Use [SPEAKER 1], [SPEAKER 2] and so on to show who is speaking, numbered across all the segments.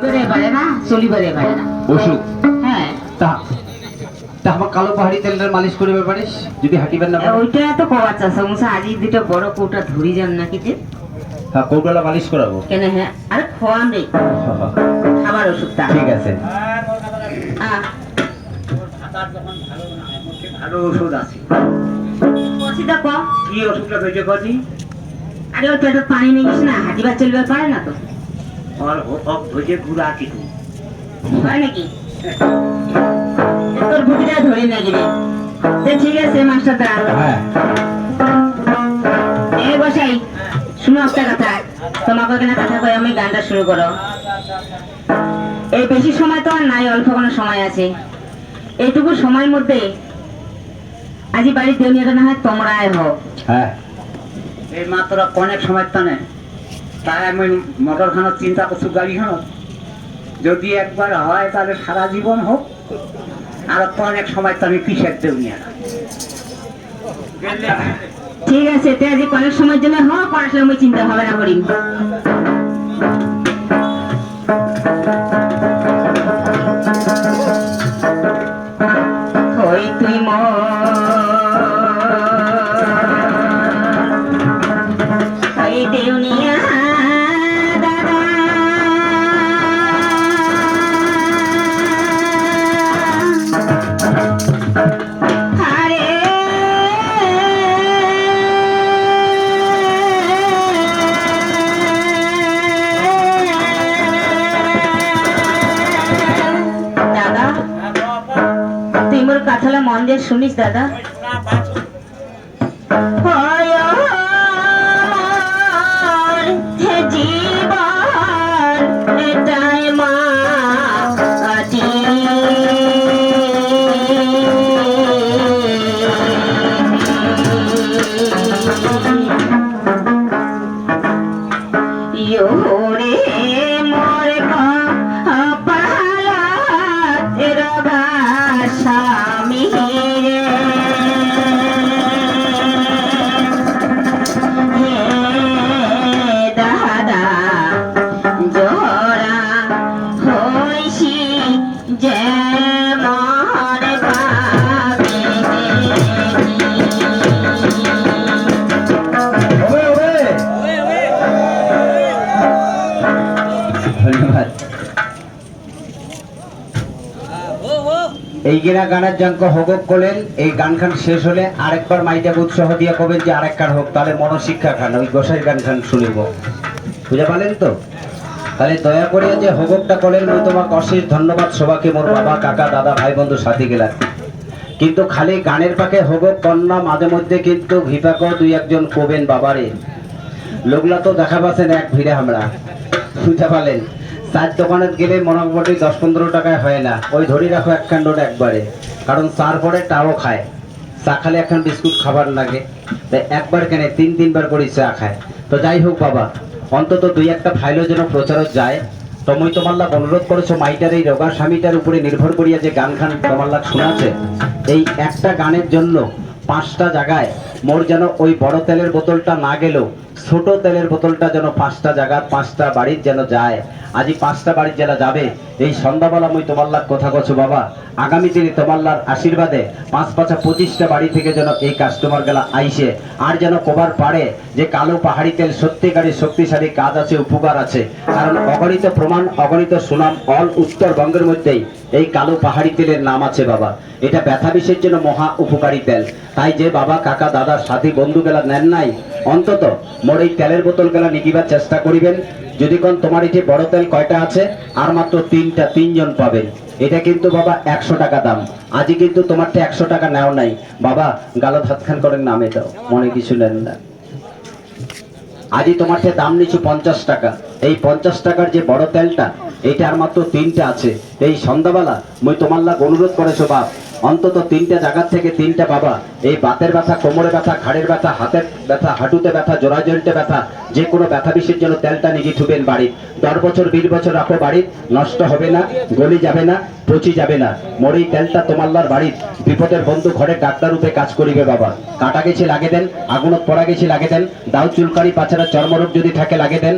[SPEAKER 1] এবারে পারে না চলিবারে পারে না।
[SPEAKER 2] অসুখ
[SPEAKER 1] হ্যাঁ।
[SPEAKER 2] তা তা আমার কালো পাহাড়ি তেলটার মালিশ করিবে পারিস যদি হাঁটিবেন না
[SPEAKER 1] ওইটা তো কবার চাষ মুসা আজি দুটো বড় কৌটা ধরি যান নাকি যে?
[SPEAKER 2] হ্যাঁ কৌটালা মালিশ করাবো?
[SPEAKER 1] কেন হ্যাঁ? আরে খোয়া নেই। খাবার ওষুধটা
[SPEAKER 2] ঠিক আছে।
[SPEAKER 3] ভালো ওষুধ আছে।
[SPEAKER 1] ওষুধটা কম
[SPEAKER 3] কি। ওষুধটা হয়েছে কদি
[SPEAKER 1] আরে ওই পেটে পানি নিয়ে গেছে না হাঁটিবার চলবে পারে না তো।
[SPEAKER 3] আর হয়েছে গুড়া কিছু
[SPEAKER 1] হয় নাকি? তোর ভুটিটা ধরি না গিরে তো ঠিক আছে মাস্টার দা।
[SPEAKER 2] হ্যাঁ।
[SPEAKER 1] এ বসাই শুনো একটা কথা। তোমাকে কেন কথা কই আমি গানটা শুরু করো। এই বেশি সময় তো আর নাই অল্প কোনো সময় আছে। এইটুকু সময়ের মধ্যে আজি বাড়ির দেউনিয়াটা না হয় তোমরাই হোক
[SPEAKER 2] হ্যাঁ।
[SPEAKER 3] এই মাত্র অনেক সময় তো টানে। তাই আমি মটরখানার চিন্তা করছি, গাড়ি খানার যদি একবার হয় তাহলে সারা জীবন হোক, আর তো অনেক সময় তো আমি কিসের দেউনিয়া
[SPEAKER 1] ঠিক আছে, তে আজি কয়েক সময়ের জন্য হোক পড়াশোনা আমি চিন্তা হবে না করি তুই মই দেউনিয়া তুই মোর কথাটা মন দিয়ে শুনিস দাদা। জীবন এটাই মা
[SPEAKER 2] এই গিরা গানের জঙ্ক হগক করলেন, এই গান খান শেষ হলে আরেকবার মাইটাকে উৎসাহ দিয়ে কবেন যে আরেকবার হোক, তাহলে মনশিক্ষা খান, ওই গোসাই গান খান শুনিব। বুঝে পালেন তো? তাহলে দয়া করে যে হগকটা করলেন, মুই তোমাকে অশেষ ধন্যবাদ সবাকে মোর বাবা, কাকা, দাদা, ভাই, বন্ধু, সাথী গেলাম কিন্তু খালি গানের পাকে হগক কন্যা মাঝে মধ্যে কিন্তু ভিপাক দুই একজন কবেন বাবারে। লোকলা তো দেখা পাচ্ছেন এক ভিড়ে আমরা। বুঝতে পারলেন? চার দোকানে গেলে মোটামুটি দশ পনেরো টাকায় হয় না। ওই ধরে রাখো এক খান্ড একবারে। কারণ চার পরে টাও খায়। চা খালে এখন বিস্কুট খাবার লাগে। তাই একবার কেনে, তিন তিনবার করে চা খায়। তো যাই হোক বাবা, অন্তত দুই একটা ফাইলও যেন প্রচারত যায়। তুমি তোমার লাগ অনুরোধ করেছ, মাইটার এই রোগা স্বামীটার উপরে নির্ভর করিয়া যে গান খান তোমার লাগ শোনাছে এই একটা গানের জন্য পাঁচটা জায়গায় মোর যেন ওই বড় তেলের বোতলটা না গেলেও ছোট তেলের বোতলটা যেন পাঁচটা জায়গার পাঁচটা বাড়ির যেন যায়। আজি পাঁচটা বাড়ির যেন যাবে। এই সন্ধ্যাবেলা মুই তোমার লাগ কথা কছো বাবা। আগামী দিনে তোমার লার আশীর্বাদে পাঁচ পাঁচা পঁচিশটা বাড়ি থেকে যেন এই কাস্টমার গেলা আইসে। আর যেন কবার পারে যে কালো পাহাড়ি তেল সত্যিকারী শক্তিশালী কাজ আছে, উপকার আছে। কারণ অগণিত প্রমাণ, অগণিত সুনাম, অল উত্তরবঙ্গের মধ্যেই এই কালো পাহাড়ি তেলের নাম আছে, বাবা। এটা ব্যথা বিষের জন্য মহা উপকারী তেল। তাই যে বাবা, কাকা, দাদা, সাথী, বন্ধু গেলা নেন নাই, অন্তত মোর এই তেলের বোতল গেলা নিকিবার চেষ্টা করিবেন। যদি কোন তোমার এই যে বড় তেল কয়টা আছে, আর মাত্র তিনটা, তিনজন পাবেন এটা কিন্তু বাবা একশো টাকা দাম। আজই কিন্তু তোমারটা একশো টাকা নেও নাই। বাবা, গালত হাত খান করেন, নামে দাও। মনে কিছু নেন না। আজই তোমার থেকে দাম নিচ্ছি পঞ্চাশ টাকা। এই পঞ্চাশ টাকার যে বড় তেলটা এইটা আর মাত্র তিনটা আছে। এই সন্ধ্যাবেলা মুই তোমার লাগ অনুরোধ করেছ, বাপ। অন্তত তিনটা জায়গার থেকে তিনটা বাবা। এই বাতের ব্যথা কোমরে ব্যথা, ঘাড়ের ব্যথা, হাতের ব্যথা, হাঁটুতে ব্যথা জোড়া জয়েন্টে ব্যথা, যে কোনো ব্যথা বিষের জন্য তেলটা নিজে ঠুবেন বাড়ি দশ বছর, বিশ বছর রাখো বাড়ি নষ্ট হবে না, গলি যাবে না, পচি যাবে না। মোর এই তেলটা তোমাল্লার বাড়ির। বিপদের বন্ধু ঘরে ডাক্তার রূপে কাজ করিবে বাবা। কাটা গেছে, লাগে দেন। আগুনত পড়া গেছে, লাগে দেন। দাও চুলকারি পাছাড়া চর্মরোগ যদি থাকে, লাগে দেন।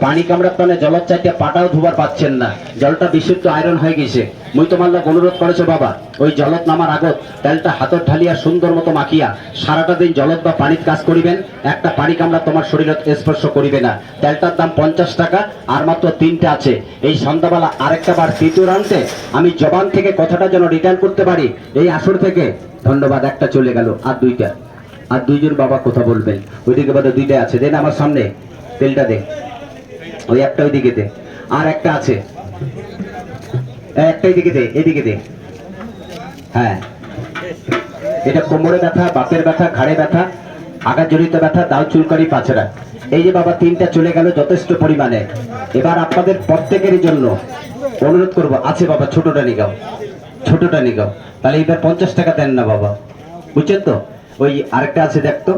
[SPEAKER 2] পানি কামড়ার টানে জলের চাইতে পাটাও ধুবার পাচ্ছেন না। জলটা বিশুদ্ধ আয়রন হয়ে গেছে। মুই তোমার লোক অনুরোধ করেছ বাবা, ওই জলত নামার আগত তেলটা হাতত ঢালিয়া সুন্দর মতো মাখিয়া সারাটা দিন জলত বা পানির কাজ করিবেন, একটা পানি কামড়া তোমার শরীরত স্পর্শ করিবে না। তেলটার দাম পঞ্চাশ টাকা, আর মাত্র তিনটে আছে। এই সন্ধ্যাবেলা আরেকটা বার তৃতীয় রাউন্ডে আমি জবান থেকে কথাটা যেন রিটার্ন করতে পারি, এই আসর থেকে। ধন্যবাদ, একটা চলে গেল, আর দুইটা। আর দুইজন বাবা কথা বলবেন। ওইদিকে বাদে দুইটা আছে। দেন আমার সামনে, তেলটা দে। ওই একটা ওইদিকে দে। আর একটা আছে। এই একটা এদিকে দে এদিকে দে। হ্যাঁ। এটা কোমরে ব্যথা, বাপের ব্যথা, ঘাড়ে ব্যথা আঘাতজনিত ব্যথা, দাও চুলকারি পাছড়া এই যে বাবা, তিনটা চলে গেল যথেষ্ট পরিমাণে। এবার আপনাদের প্রত্যেকেরই জন্য অনুরোধ করব। আছে বাবা, ছোটটা নিগাও ছোটটা নিগাও তাহলে এবার পঞ্চাশ টাকা দেন না বাবা। বুঝছেন তো? ওই আরেকটা আছে দেখতো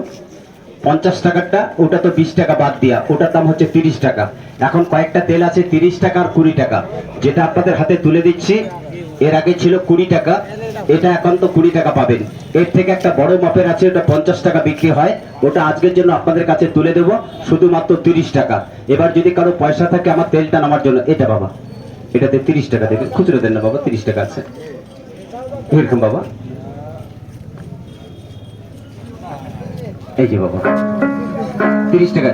[SPEAKER 2] পঞ্চাশ টাকারটা, ওটা তো বিশ টাকা বাদ দিয়া, ওটার দাম হচ্ছে তিরিশ টাকা। এখন কয়েকটা তেল আছে তিরিশ টাকা আর কুড়ি টাকা। যেটা আপনাদের হাতে তুলে দিচ্ছি, এর আগে ছিল কুড়ি টাকা, এটা এখন তো কুড়ি টাকা পাবেন। এর থেকে একটা বড় মাপের আছে, ওটা পঞ্চাশ টাকা বিক্রি হয়, ওটা আজকের জন্য আপনাদের কাছে তুলে দেব, শুধুমাত্র তিরিশ টাকা। এবার যদি কারও পয়সা থাকে, আমার তেলটা নামার জন্য, এটা বাবা, এটাতে তিরিশ টাকা দেবেন। খুচরো দেন না বাবা, তিরিশ টাকা আছে। এরকম বাবা। এই যে বাবা। তিরিশ টাকা।